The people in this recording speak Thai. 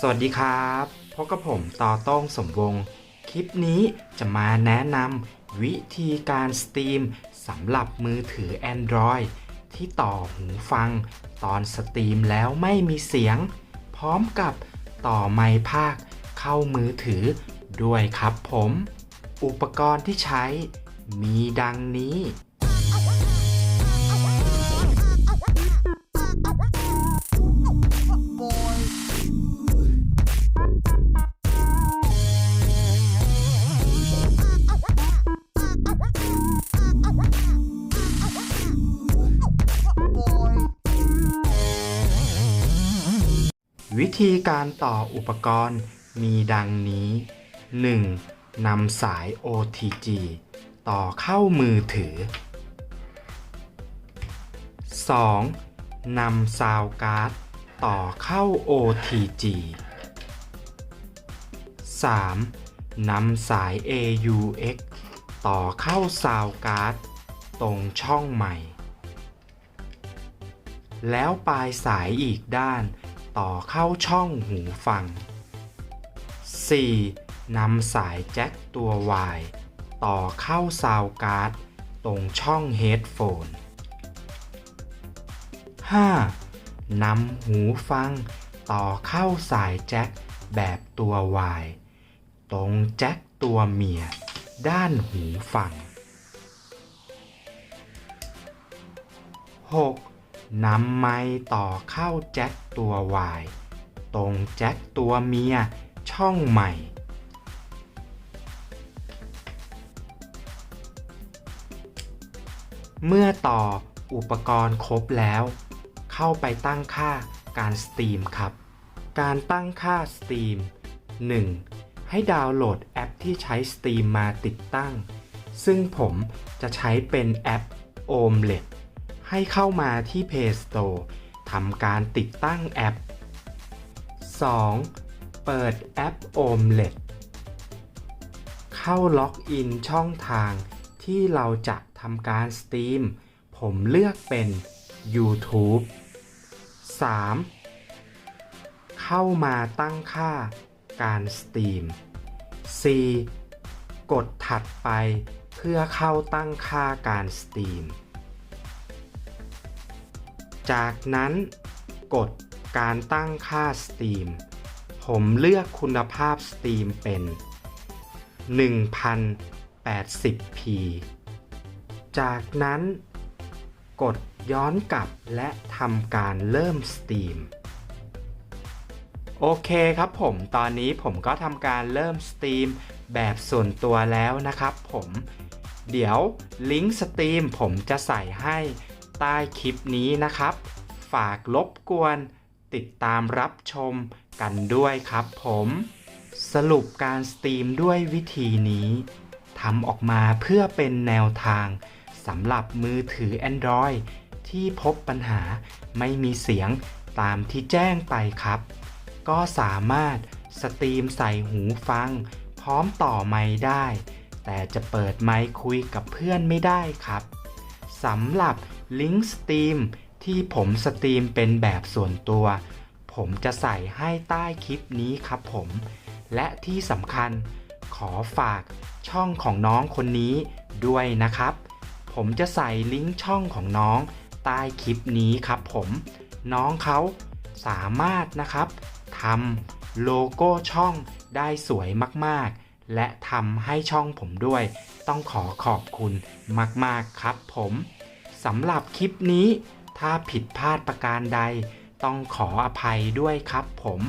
สวัสดีครับพบกับผมต่อต้องสมวงศ์คลิปนี้จะมาแนะนำวิธีการสตรีมสำหรับมือถือ Android ที่ต่อหูฟัง ตอนสตรีมแล้วไม่มีเสียง พร้อมกับต่อไมค์ภาคเข้ามือถือด้วยครับผม อุปกรณ์ที่ใช้มีดังนี้ วิธีการต่ออุปกรณ์มีดังนี้ 1. นำสาย OTG ต่อเข้ามือถือ 2. นำซาวการ์ดต่อเข้า OTG 3. นำสาย AUX ต่อเข้าซาวการ์ดตรงช่องใหม่ แล้วปลายสายอีกด้าน ต่อเข้าช่องหูฟัง 4. นำสายแจ็คตัว Y ต่อเข้าซาวการ์ดตรงช่องเฮดโฟน 5. นำหูฟังต่อเข้าสายแจ็คแบบตัว Y ตรงแจ็คตัวเมีย ด้านหูฟัง 6. นำไม้ต่อเข้าแจ็คตัว Y ตรงแจ็คตัวเมียช่องใหม่ เมื่อต่ออุปกรณ์ครบแล้ว เข้าไปตั้งค่าการสตรีมครับ การตั้งค่าสตรีม 1. ให้ดาวน์โหลดแอปที่ใช้สตรีมมาติดตั้ง ซึ่งผมจะใช้เป็นแอป o m l e t ให้เข้ามาที่ Play Store ทำการติดตั้งแอป 2. เปิดแอป o m l e t เข้าล็อกอินช่องทางที่เราจะทำการสตรีม ผมเลือกเป็น YouTube 3. เข้ามาตั้งค่าการสตรีม 4. กดถัดไปเพื่อเข้าตั้งค่าการสตรีม จากนั้นกดการตั้งค่าสตรีมผมเลือกคุณภาพสตรีมเป็น 1080p จากนั้นกดย้อนกลับและทำการเริ่มสตรีมโอเคครับผมตอนนี้ผมก็ทำการเริ่มสตรีมแบบส่วนตัวแล้วนะครับผม เดี๋ยวลิงก์สตรีมผมจะใส่ให้ ใต้คลิปนี้นะครับ ฝากรบกวน ติดตามรับชมกันด้วยครับผม สรุปการสตรีมด้วยวิธีนี้ทำออกมาเพื่อเป็นแนวทางสำหรับมือถือ Android ที่พบปัญหาไม่มีเสียงตามที่แจ้งไปครับ ก็สามารถสตรีมใส่หูฟัง พร้อมต่อไมค์ได้ แต่จะเปิดไมค์คุยกับเพื่อนไม่ได้ครับสำหรับ ลิงก์สตรีมที่ผมสตรีมเป็นแบบส่วนตัว ผมจะใส่ให้ใต้คลิปนี้ครับผม และที่สำคัญขอฝากช่องของน้องคนนี้ด้วยนะครับ ผมจะใส่ลิงก์ช่องของน้องใต้คลิปนี้ครับผม น้องเขาสามารถนะครับทำโลโก้ช่องได้สวยมากๆ และทำให้ช่องผมด้วย ต้องขอขอบคุณมาก ๆ ครับผม สำหรับคลิปนี้ ถ้าผิดพลาดประการใด ต้องขออภัยด้วยครับผม